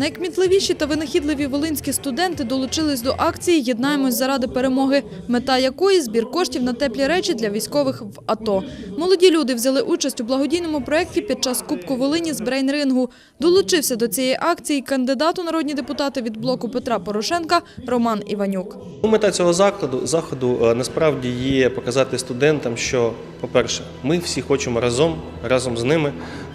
Найкмітливіші та винахідливі волинські студенти долучились до акції Єднаємось заради перемоги, мета якої збір коштів на теплі речі для військових в АТО. Молоді люди взяли участь у благодійному проєкті під час Кубку Волині з брейн-рингу. Долучився до цієї акції кандидат у народні депутати від блоку Петра Порошенка Роман Іванюк. Ну, Мета цього закладу заходу е, насправді є показати студентам, що, по-перше, ми всі хочемо разом, разом з ними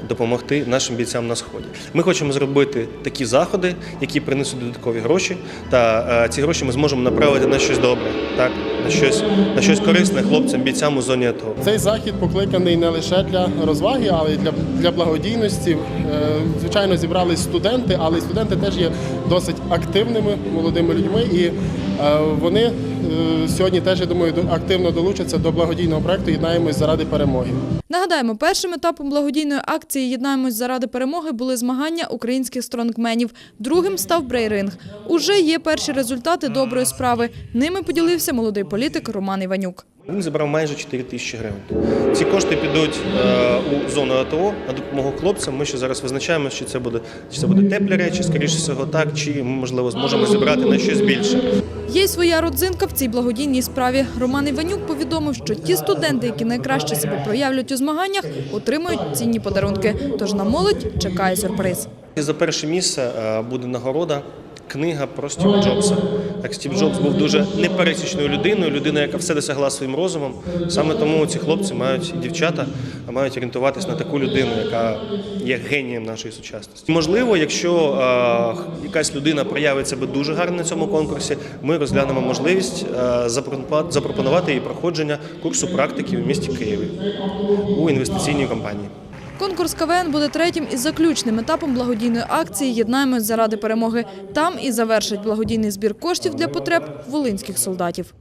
допомогти нашим бійцям на сході. Ми хочемо зробити такі заходи, які принесуть додаткові гроші, та е, ці гроші ми зможемо направити на щось добре, так на щось на щось корисне хлопцям, бійцям у зоні АТО. Цей захід покликаний не лише для розваги, але й для, для благодійності. Е, Звичайно, зібрались студенти, але студенти теж є досить активними молодими людьми, і вони е, сьогодні теж я думаю активно долучаться до благодійного проекту Єднаємось заради перемоги. Нагадаємо, першим етапом благодійної акції Єднаємось заради перемоги були змагання українських стронгменів. Другим став брейринг. Уже є перші результати доброї справи. Ними поділився молодий політик Роман Іванюк. Він зібрав майже 4 тисячі гривень. Ці кошти підуть е, у зону АТО на допомогу хлопцям. Ми ще зараз визначаємо, чи це буде чи це буде теплі речі, скоріше всього, так чи ми можливо зможемо зібрати на щось більше. Є й своя родзинка в цій благодійній справі. Роман Іванюк повідомив, що ті студенти, які найкраще себе проявлять у змаганнях, отримують цінні подарунки. Тож на молодь чекає сюрприз. За перше місце е, буде нагорода. Книга про Стіва Джобса. Так, Стів Джобс був дуже непересічною людиною, людиною, яка все досягла своїм розумом. Саме тому ці хлопці мають і дівчата мають орієнтуватись на таку людину, яка є генієм нашої сучасності. Можливо, якщо е, якась людина проявить себе дуже гарно на цьому конкурсі, ми розглянемо можливість е, запропонувати їй проходження курсу практики в місті Києві у інвестиційній компанії. Конкурс КВН буде третім і заключним етапом благодійної акції Єднаємось заради перемоги. Там і завершить благодійний збір коштів для потреб волинських солдатів.